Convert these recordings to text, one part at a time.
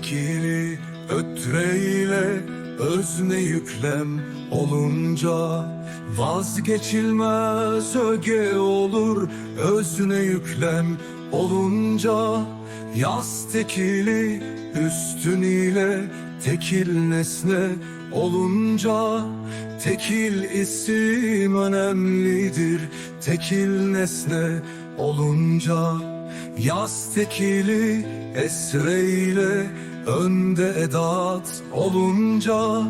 tekili ötreyle özne yüklem olunca Vazgeçilmez öge olur özne yüklem olunca Yaz tekili üstün ile tekil nesne olunca Tekil isim önemlidir tekil nesne olunca Yaz tekili esreyle önde edat olunca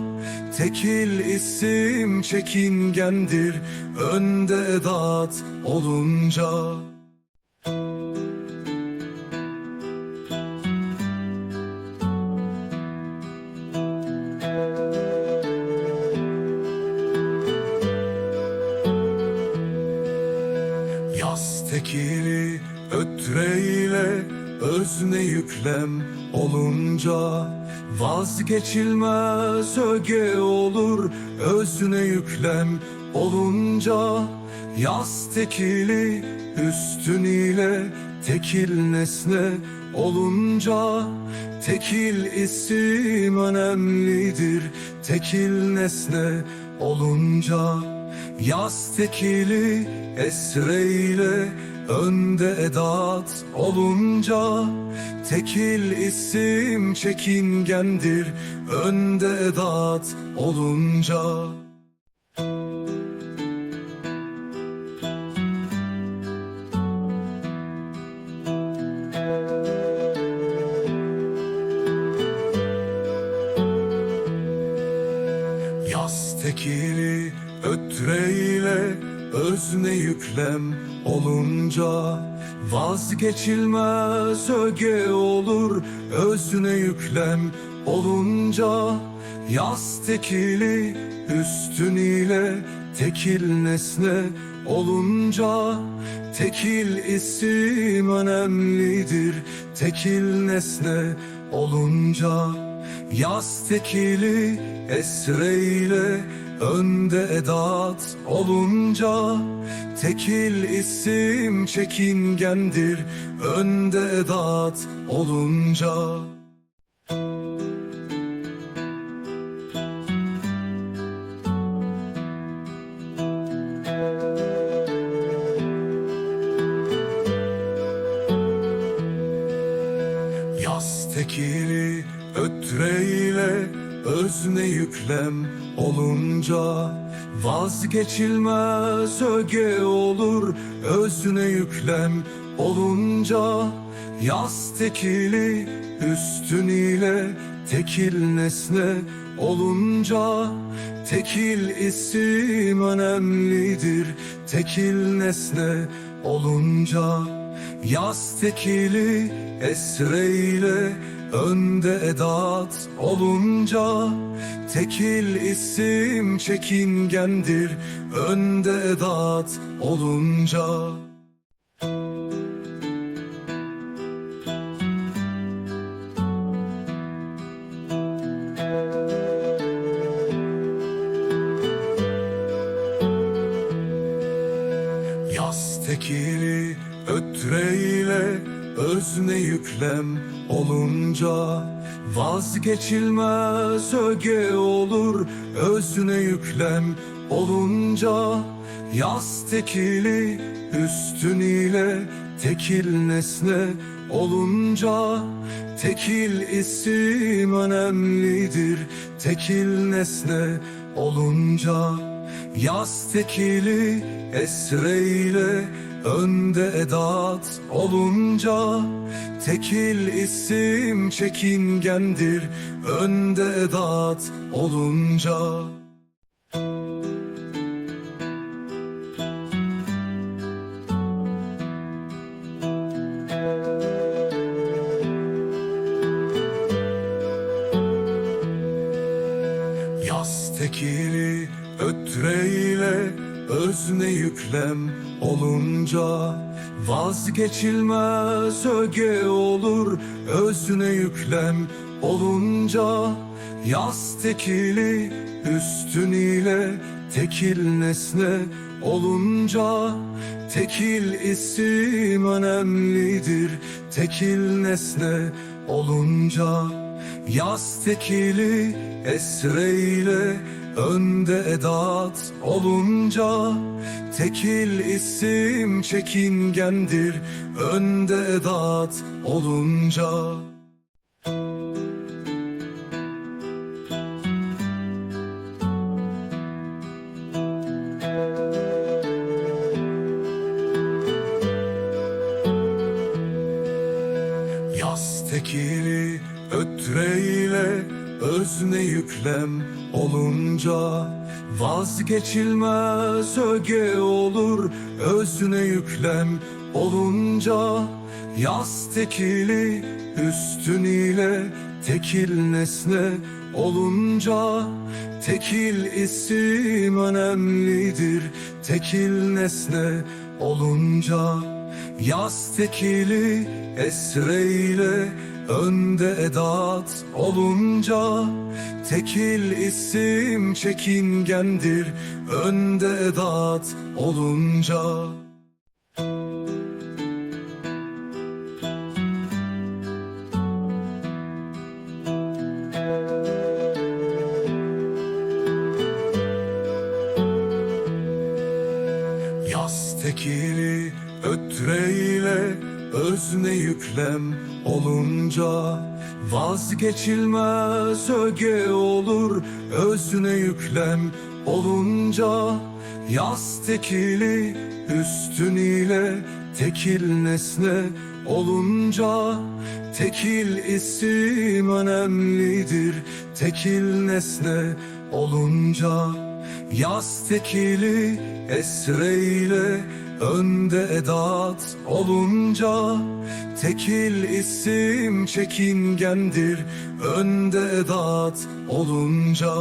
Tekil isim çekingendir. Önde edat olunca. Yaz tekili ötreyle özne yüklem olunca Vazgeçilmez öge olur. Özne yüklem olunca Yaz tekili üstün ile tekil nesne olunca Tekil isim önemlidir. Tekil nesne olunca Yaz tekili esreyle önde edat olunca Tekil isim çekingendir. Önde edat olunca yüklem olunca Vazgeçilmez öge olur. Özne yüklem olunca Yaz tekili üstün ile tekil nesne olunca Tekil isim önemlidir. Tekil nesne olunca Yaz tekili esreyle önde edat olunca Tekil isim çekingendir. Önde edat olunca. Yaz tekili ötreyle özne yüklem olunca Vazgeçilmez öge olur. Özne yüklem olunca Yaz tekili üstün ile tekil nesne olunca Tekil isim önemlidir. Tekil nesne olunca Yaz tekili esreyle önde edat olunca Tekil isim çekingendir. Önde edat olunca özne yüklem olunca Vazgeçilmez öge olur. Özne yüklem olunca Yaz tekili üstün ile tekil nesne olunca Tekil isim önemlidir. Tekil nesne olunca Yaz tekili esreyle önde edat olunca Tekil isim çekingendir. Önde edat olunca yüklem olunca Vazgeçilmez öge olur. Özne yüklem olunca Yaz tekili üstün ile tekil nesne olunca Tekil isim önemlidir. Tekil nesne olunca Yaz tekili esreyle Önde edat olunca Tekil isim çekingendir. Önde edat olunca özne yüklem olunca Vazgeçilmez öge olur. Özne yüklem olunca Yaz tekili üstün ile tekil nesne olunca Tekil isim önemlidir. Tekil nesne olunca Yaz tekili esreyle önde edat olunca Tekil isim çekingendir. Önde edat olunca özne yüklem olunca Vazgeçilmez öge olur. Özne yüklem olunca Yaz tekili üstün ile tekil nesne olunca Tekil isim önemlidir. Tekil nesne olunca Yaz tekili esreyle önde edat olunca Tekil isim çekingendir. Önde edat olunca.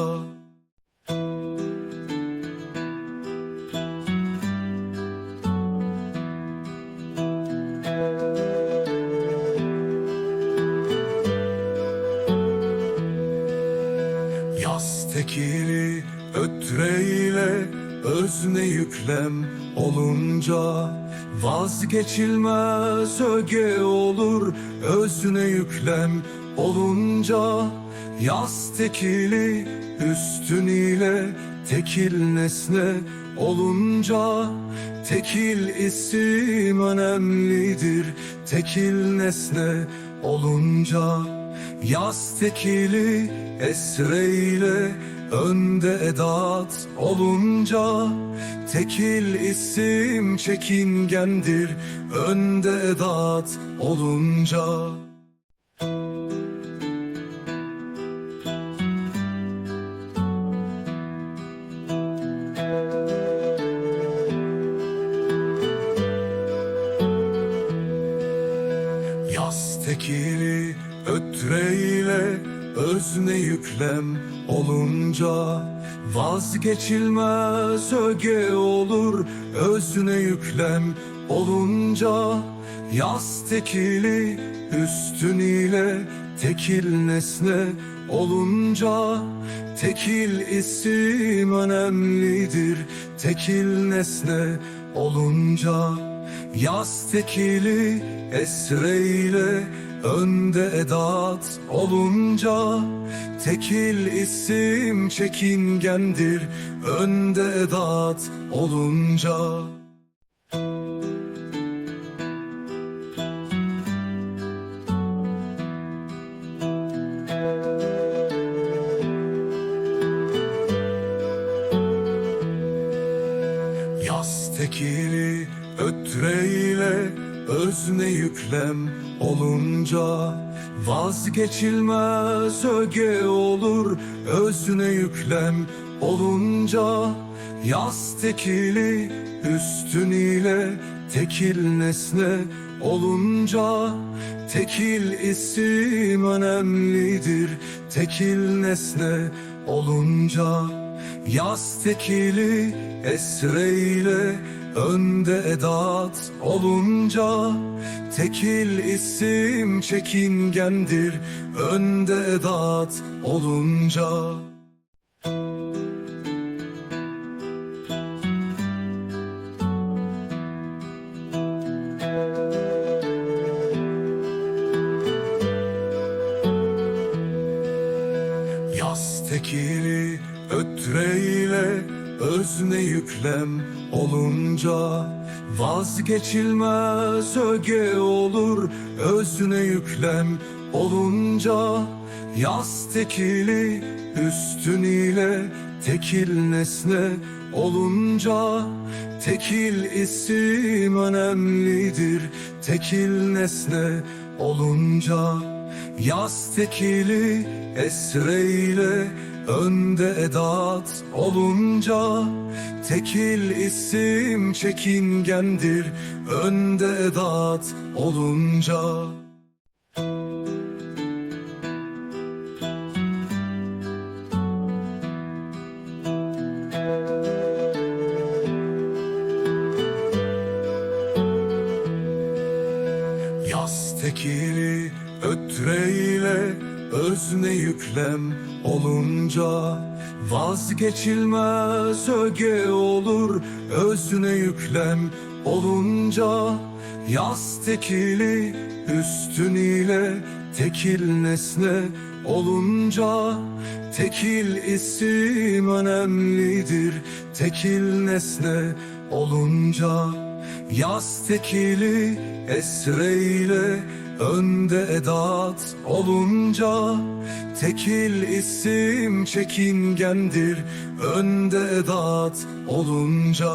Yaz tekili ötreyle özne yüklem olunca Vazgeçilmez öge olur. Özne yüklem olunca Yaz tekili üstün ile tekil nesne olunca Tekil isim önemlidir. Tekil nesne olunca Yaz tekili esreyle önde edat olunca Tekil isim çekingendir. Önde edat olunca yüklem olunca Vazgeçilmez öge olur. Özne yüklem olunca Yaz tekili üstün ile tekil nesne olunca Tekil isim önemlidir. Tekil nesne olunca Yaz tekili esreyle önde edat olunca Tekil isim çekingendir. Önde edat olunca özne yüklem olunca Vazgeçilmez öge olur. Özne yüklem olunca Yaz tekili üstün ile tekil nesne olunca Tekil isim önemlidir. Tekil nesne olunca Yaz tekili esreyle önde edat olunca Tekil isim çekingendir. Önde edat olunca. Yaz tekili ötreyle özne yüklem olunca Vazgeçilmez öge olur. Özne yüklem olunca Yaz tekili üstün ile tekil nesne olunca Tekil isim önemlidir. Tekil nesne olunca Yaz tekili esreyle önde edat olunca Tekil isim çekingendir. Önde edat olunca yüklem olunca Vazgeçilmez öge olur. Özne yüklem olunca Yaz tekili üstün ile tekil nesne olunca Tekil isim önemlidir. Tekil nesne olunca Yaz tekili esreyle önde edat olunca Tekil isim çekingendir. Önde edat olunca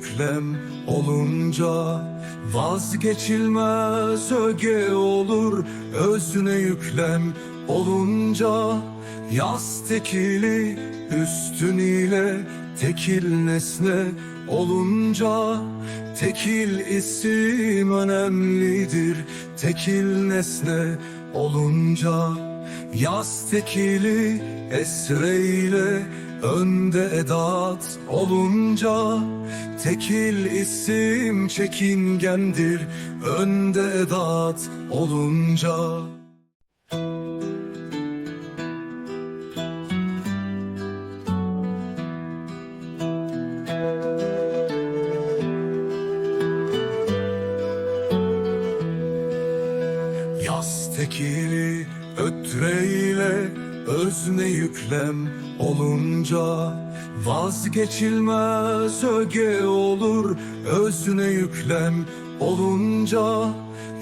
yüklem olunca Vazgeçilmez öge olur. Özne yüklem olunca Yaz tekili üstün ile tekil nesne olunca Tekil isim önemlidir. Tekil nesne olunca Yaz tekili esreyle önde edat olunca Tekil isim çekingendir. Önde edat olunca yüklem olunca Vazgeçilmez öge olur. Özne yüklem olunca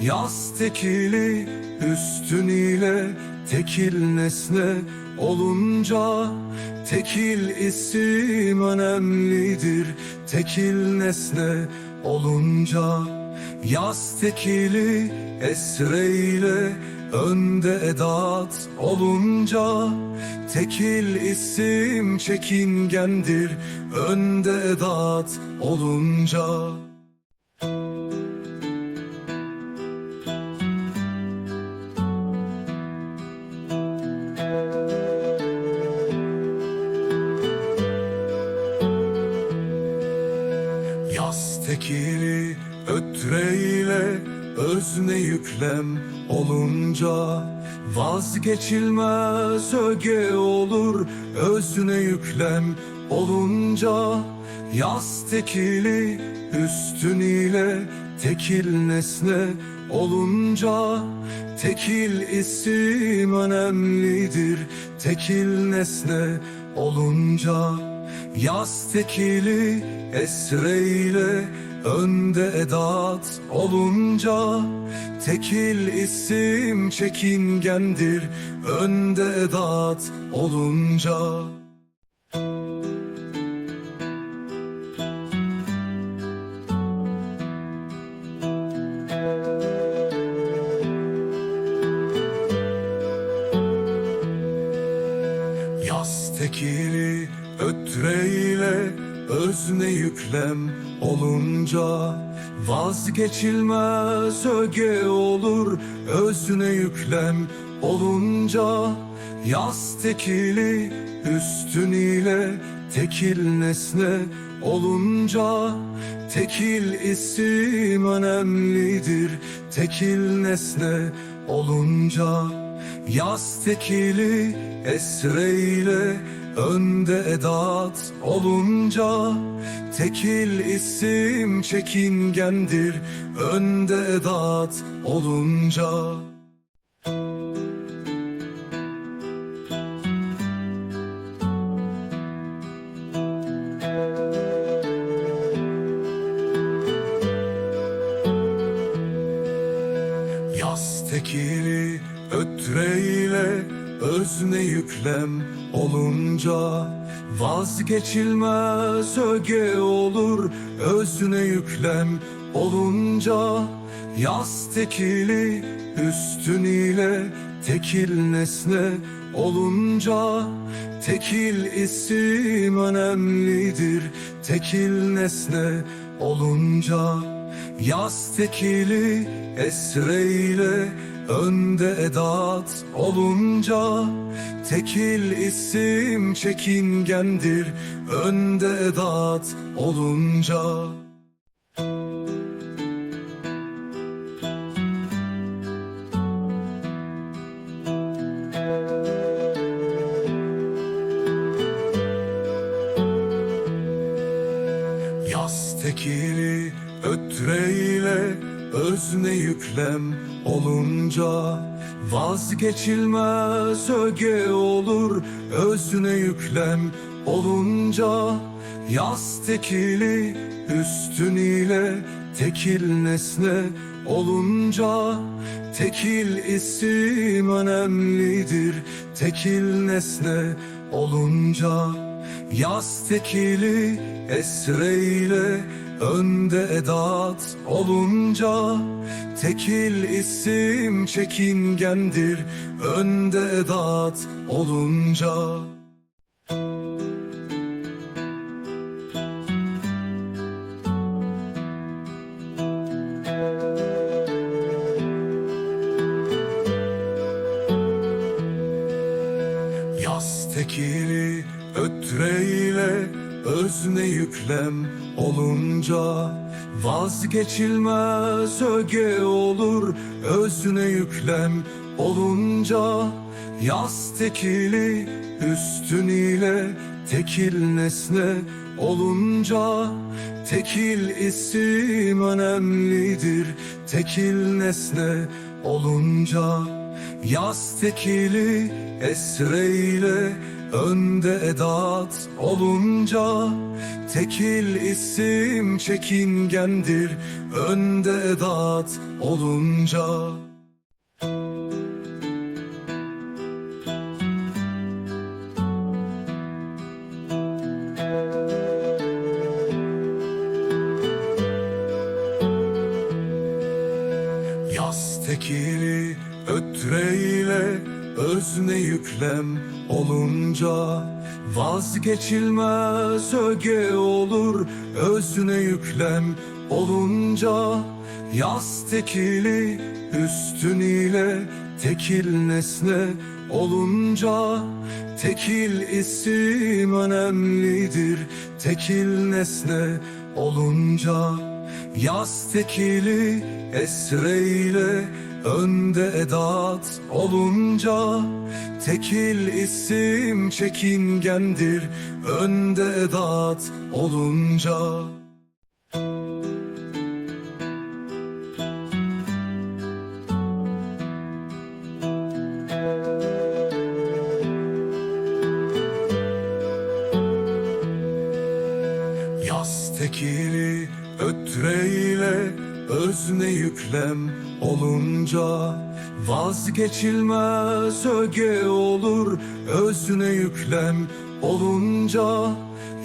Yaz tekili üstün ile tekil nesne olunca Tekil isim önemlidir. Tekil nesne olunca Yaz tekili esreyle önde edat olunca Tekil isim çekingendir. Önde edat olunca. Yaz ötreyle özne yüklem olunca Vazgeçilmez öge olur. Özne yüklem olunca Yaz tekili üstün ile tekil nesne olunca Tekil isim önemlidir. Tekil nesne olunca Yaz tekili esreyle önde edat olunca Tekil isim çekingendir. Önde edat olunca özne yüklem olunca Vazgeçilmez öge olur. Özne yüklem olunca Yaz tekili üstün ile tekil nesne olunca Tekil isim önemlidir. Tekil nesne olunca Yaz tekili esreyle Önde edat olunca Tekil isim çekingendir. Önde edat olunca. Yaz tekili özne yüklem olunca Vazgeçilmez öge olur. Özne yüklem olunca Yaz tekili üstün ile tekil nesne olunca Tekil isim önemlidir. Tekil nesne olunca Yaz tekili esreyle önde edat olunca Tekil isim çekingendir. Önde edat olunca. Yaz tekili özne yüklem olunca Vazgeçilmez öge olur. Özne yüklem olunca Yaz tekili üstün ile tekil nesne olunca Tekil isim önemlidir. Tekil nesne olunca Yaz tekili esreyle önde edat olunca Tekil isim çekingendir. Önde edat olunca. Yaz ötreyle özne yüklem olunca Vazgeçilmez öge olur. Özne yüklem olunca Yaz tekili üstün ile tekil nesne olunca Tekil isim önemlidir. Tekil nesne olunca Yaz tekili esreyle önde edat olunca Tekil isim çekingendir. Önde edat olunca. Yaz ötreyle özne yüklem olunca Vazgeçilmez öge olur. Özne yüklem olunca Yaz tekili üstün ile tekil nesne olunca Tekil isim önemlidir. Tekil nesne olunca Yaz tekili esreyle önde edat olunca Tekil isim çekingendir. Önde edat olunca özne yüklem olunca Vazgeçilmez öge olur. Özne yüklem olunca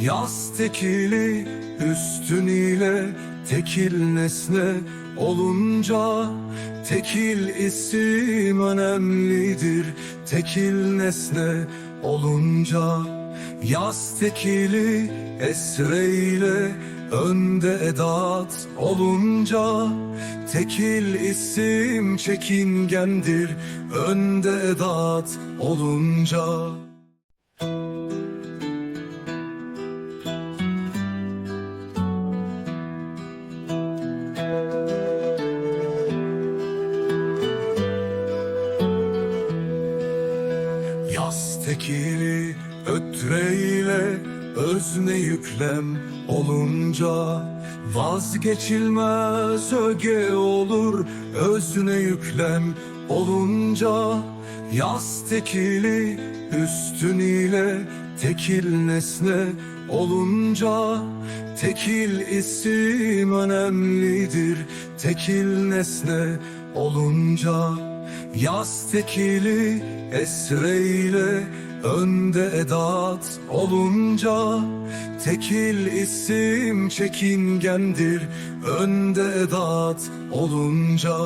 Yaz tekili üstün ile tekil nesne olunca Tekil isim önemlidir. Tekil nesne olunca Yaz tekili esreyle önde edat olunca Tekil isim çekingendir. Önde edat olunca özne yüklem olunca Vazgeçilmez öge olur. Özne yüklem olunca Yaz tekili üstün ile tekil nesne olunca Tekil isim önemlidir. Tekil nesne olunca Yaz tekili esreyle önde edat olunca Tekil isim çekingendir. Önde edat olunca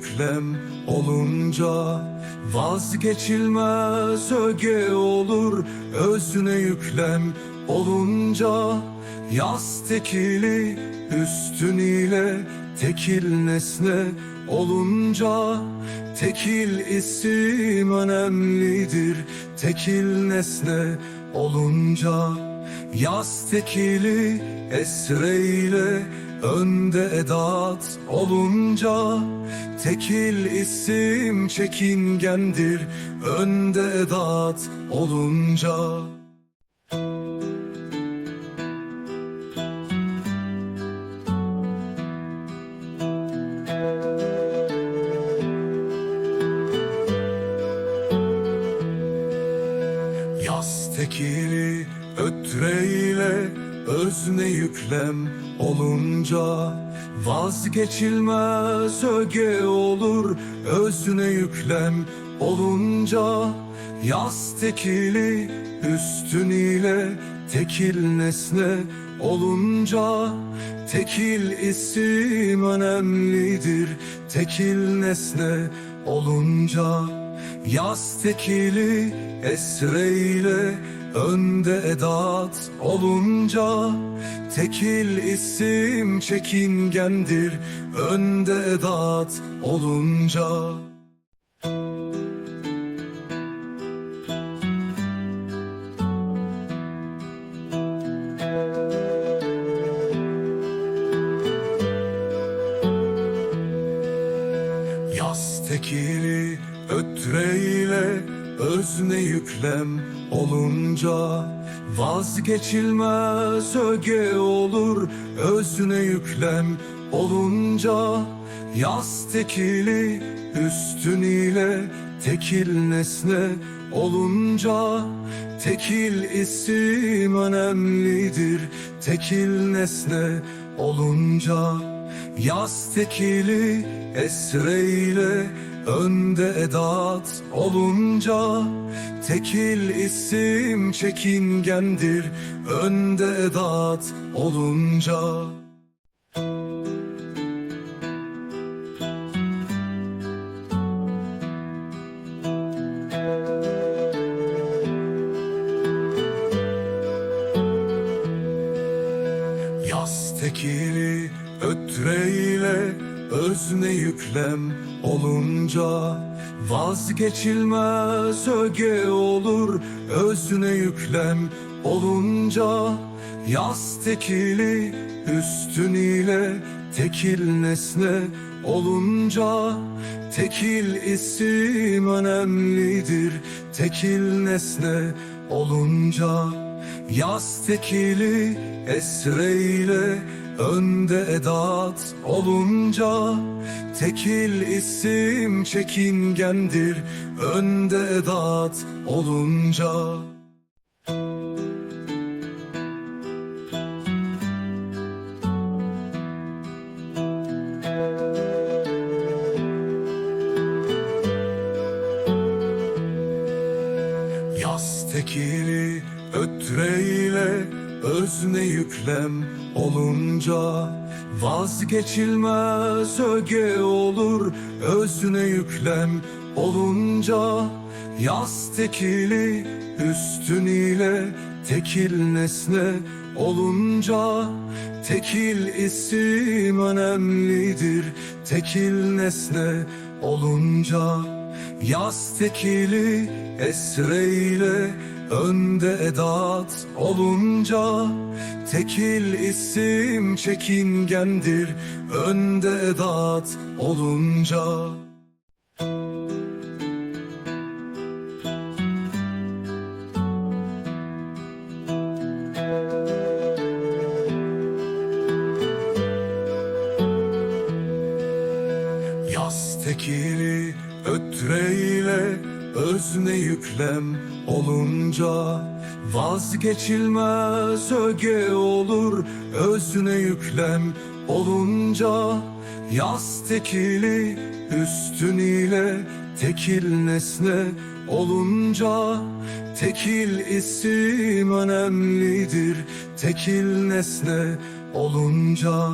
yüklem olunca Vazgeçilmez öge olur. Özne yüklem olunca Yaz tekili üstün ile tekil nesne olunca Tekil isim önemlidir. Tekil nesne olunca Yaz tekili esreyle önde edat olunca Tekil isim çekingendir. Önde edat olunca yüklem olunca Vazgeçilmez öge olur. Özne yüklem olunca Yaz tekili üstün ile tekil nesne olunca Tekil isim önemlidir. Tekil nesne olunca Yaz tekili esreyle önde edat olunca Tekil isim çekingendir. Önde edat olunca. Yaz ötreyle özne yüklem olunca Vazgeçilmez öge olur. Özne yüklem olunca Yaz tekili üstün ile tekil nesne olunca Tekil isim önemlidir. Tekil nesne olunca Yaz tekili esreyle önde edat olunca Tekil isim çekingendir. Önde edat olunca yüklem olunca Vazgeçilmez öge olur. Özne yüklem olunca Yaz tekili üstün ile tekil nesne olunca Tekil isim önemlidir. Tekil nesne olunca Yaz tekili esreyle önde edat olunca Tekil isim çekingendir. Önde edat olunca yüklem olunca Vazgeçilmez öge olur. Özne yüklem olunca Yaz tekili üstün ile tekil nesne olunca Tekil isim önemlidir. Tekil nesne olunca Yaz tekili esreyle Önde edat olunca Tekil isim çekingendir. Önde edat olunca özne yüklem olunca Vazgeçilmez öge olur. Özne yüklem olunca Yaz tekili üstün ile tekil nesne olunca Tekil isim önemlidir. Tekil nesne olunca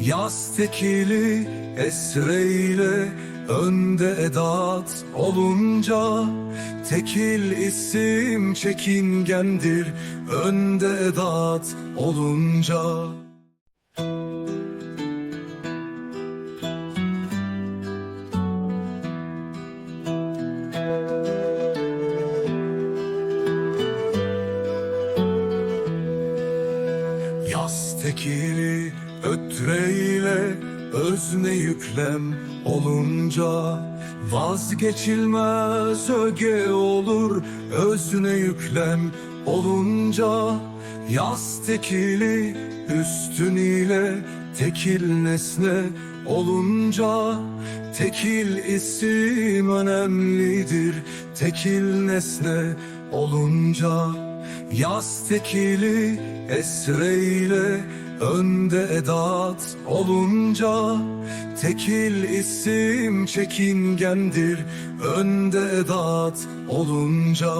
Yaz tekili esreyle önde edat olunca Tekil isim çekingendir. Önde edat olunca. Yaz ötreyle özne yüklem olunca Vazgeçilmez öge olur. Özne yüklem olunca Yaz tekili üstün ile tekil nesne olunca Tekil isim önemlidir. Tekil nesne olunca Yaz tekili esreyle önde edat olunca Tekil isim çekingendir. Önde edat olunca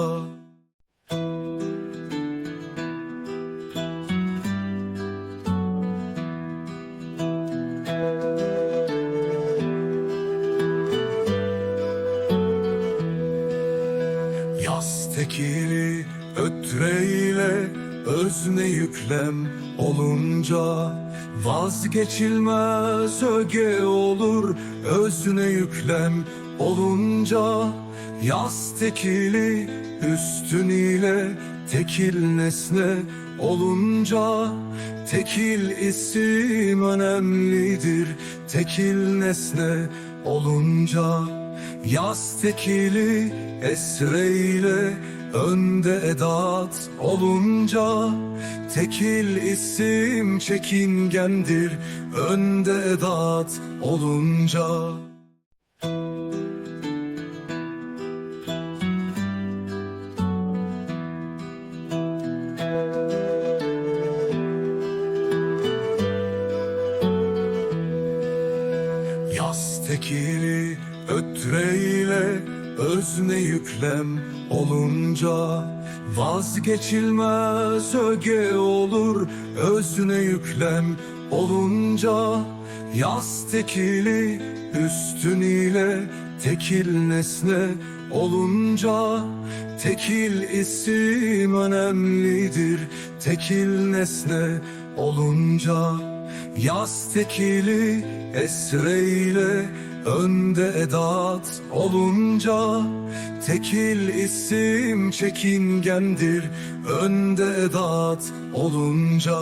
özne yüklem olunca Vazgeçilmez öge olur. Özne yüklem olunca Yaz tekili üstün ile tekil nesne olunca Tekil isim önemlidir. Tekil nesne olunca Yaz tekili esreyle önde edat olunca Tekil isim çekingendir. Önde edat olunca. Yaz ötreyle özne yüklem olunca Vazgeçilmez öge olur. Özne yüklem olunca Yaz tekili üstün ile tekil nesne olunca Tekil isim önemlidir. Tekil nesne olunca Yaz tekili esreyle önde edat olunca Tekil isim çekingendir. Önde edat olunca